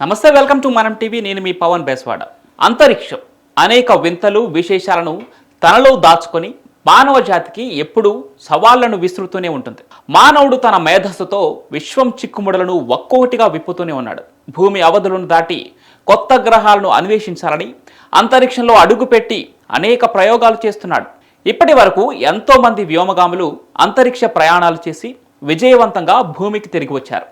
నమస్తే welcome to మనం TV. నేను మీ పవన్ బేస్వాడ. అంతరిక్షం అనేక వింతలు విశేషాలను తనలో దాచుకొని మానవ జాతికి ఎప్పుడూ సవాళ్ళను విసురుతూనే ఉంటుంది. మానవుడు తన మేధస్సుతో విశ్వం చిక్కుముడలను ఒక్కొక్కటిగా విప్పుతూనే ఉన్నాడు. భూమి అవధులను దాటి కొత్త గ్రహాలను అన్వేషించాలని అంతరిక్షంలో అడుగుపెట్టి అనేక ప్రయోగాలు చేస్తున్నాడు. ఇప్పటి వరకు ఎంతోమంది వ్యోమగాములు అంతరిక్ష ప్రయాణాలు చేసి విజయవంతంగా భూమికి తిరిగి వచ్చారు.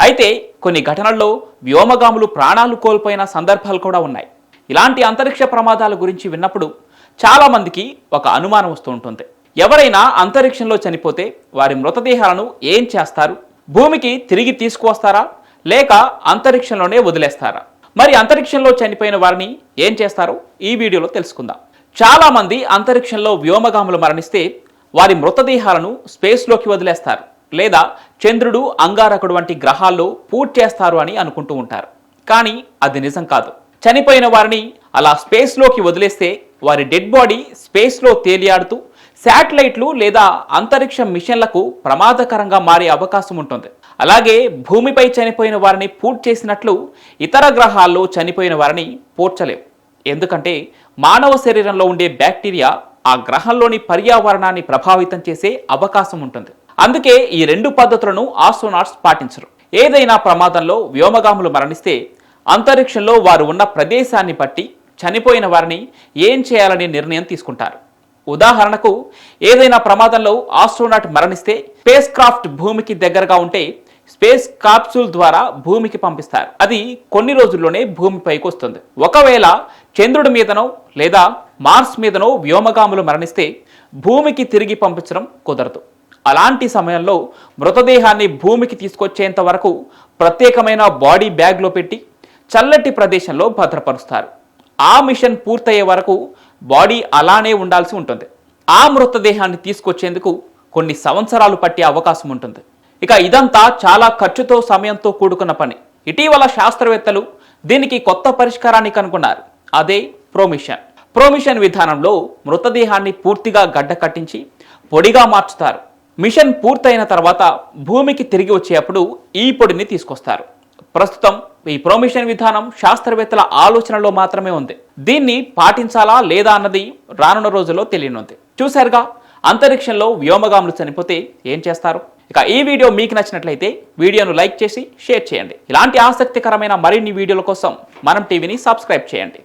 అయితే కొన్ని ఘటనల్లో వ్యోమగాములు ప్రాణాలు కోల్పోయిన సందర్భాలు కూడా ఉన్నాయి. ఇలాంటి అంతరిక్ష ప్రమాదాల గురించి విన్నప్పుడు చాలామందికి ఒక అనుమానం వస్తూ ఉంటుంది. ఎవరైనా అంతరిక్షంలో చనిపోతే వారి మృతదేహాలను ఏం చేస్తారు? భూమికి తిరిగి తీసుకువస్తారా? లేక అంతరిక్షంలోనే వదిలేస్తారా? మరి అంతరిక్షంలో చనిపోయిన వారిని ఏం చేస్తారో? ఈ వీడియోలో తెలుసుకుందాం. చాలామంది అంతరిక్షంలో వ్యోమగాములు మరణిస్తే వారి మృతదేహాలను స్పేస్లోకి వదిలేస్తారు. లేదా చంద్రుడు అంగారకుడు వంటి గ్రహాల్లో పూర్తి చేస్తారు అని అనుకుంటూ ఉంటారు. కానీ అది నిజం కాదు. చనిపోయిన వారిని అలా స్పేస్లోకి వదిలేస్తే వారి డెడ్ బాడీ స్పేస్లో తేలియాడుతూ శాటిలైట్లు లేదా అంతరిక్ష మిషన్లకు ప్రమాదకరంగా మారే అవకాశం ఉంటుంది. అలాగే భూమిపై చనిపోయిన వారిని పూర్తి చేసినట్లు ఇతర గ్రహాల్లో చనిపోయిన వారిని పూడ్చలేవు. ఎందుకంటే మానవ శరీరంలో ఉండే బ్యాక్టీరియా ఆ గ్రహంలోని పర్యావరణాన్ని ప్రభావితం చేసే అవకాశం ఉంటుంది. అందుకే ఈ రెండు పద్ధతులను ఆస్ట్రోనాట్స్ పాటించరు. ఏదైనా ప్రమాదంలో వ్యోమగాములు మరణిస్తే అంతరిక్షంలో వారు ఉన్న ప్రదేశాన్ని బట్టి చనిపోయిన వారిని ఏం చేయాలనే నిర్ణయం తీసుకుంటారు. ఉదాహరణకు ఏదైనా ప్రమాదంలో ఆస్ట్రోనాట్ మరణిస్తే స్పేస్ క్రాఫ్ట్ భూమికి దగ్గరగా ఉంటే స్పేస్ కాప్సూల్ ద్వారా భూమికి పంపిస్తారు. అది కొన్ని రోజుల్లోనే భూమిపైకి వస్తుంది. ఒకవేళ చంద్రుడి మీదనో లేదా మార్స్ మీదనో వ్యోమగాములు మరణిస్తే భూమికి తిరిగి పంపించడం కుదరదు. అలాంటి సమయంలో మృతదేహాన్ని భూమికి తీసుకొచ్చేంత వరకు ప్రత్యేకమైన బాడీ బ్యాగ్లో పెట్టి చల్లటి ప్రదేశంలో భద్రపరుస్తారు. ఆ మిషన్ పూర్తయ్యే వరకు బాడీ అలానే ఉండాల్సి ఉంటుంది. ఆ మృతదేహాన్ని తీసుకొచ్చేందుకు కొన్ని సంవత్సరాలు పట్టే అవకాశం ఉంటుంది. ఇక ఇదంతా చాలా ఖర్చుతో సమయంతో కూడుకున్న పని. ఇటీవల శాస్త్రవేత్తలు దీనికి కొత్త పరిష్కారాన్ని కనుగొన్నారు. అదే ప్రోమిషన్. ప్రోమిషన్ విధానంలో మృతదేహాన్ని పూర్తిగా గడ్డ కట్టించి పొడిగా మార్చుతారు. మిషన్ పూర్తయిన తర్వాత భూమికి తిరిగి వచ్చేటప్పుడు ఈ పొడిని తీసుకొస్తారు. ప్రస్తుతం ఈ ప్రోమిషన్ విధానం శాస్త్రవేత్తల ఆలోచనలో మాత్రమే ఉంది. దీన్ని పాటించాలా లేదా అన్నది రానున్న రోజుల్లో తెలియనుంది. చూశారుగా అంతరిక్షంలో వ్యోమగాములు చనిపోతే ఏం చేస్తారు? ఇక ఈ వీడియో మీకు నచ్చినట్లయితే వీడియోను లైక్ చేసి షేర్ చేయండి. ఇలాంటి ఆసక్తికరమైన మరిన్ని వీడియోల కోసం మనం టీవీని సబ్స్క్రైబ్ చేయండి.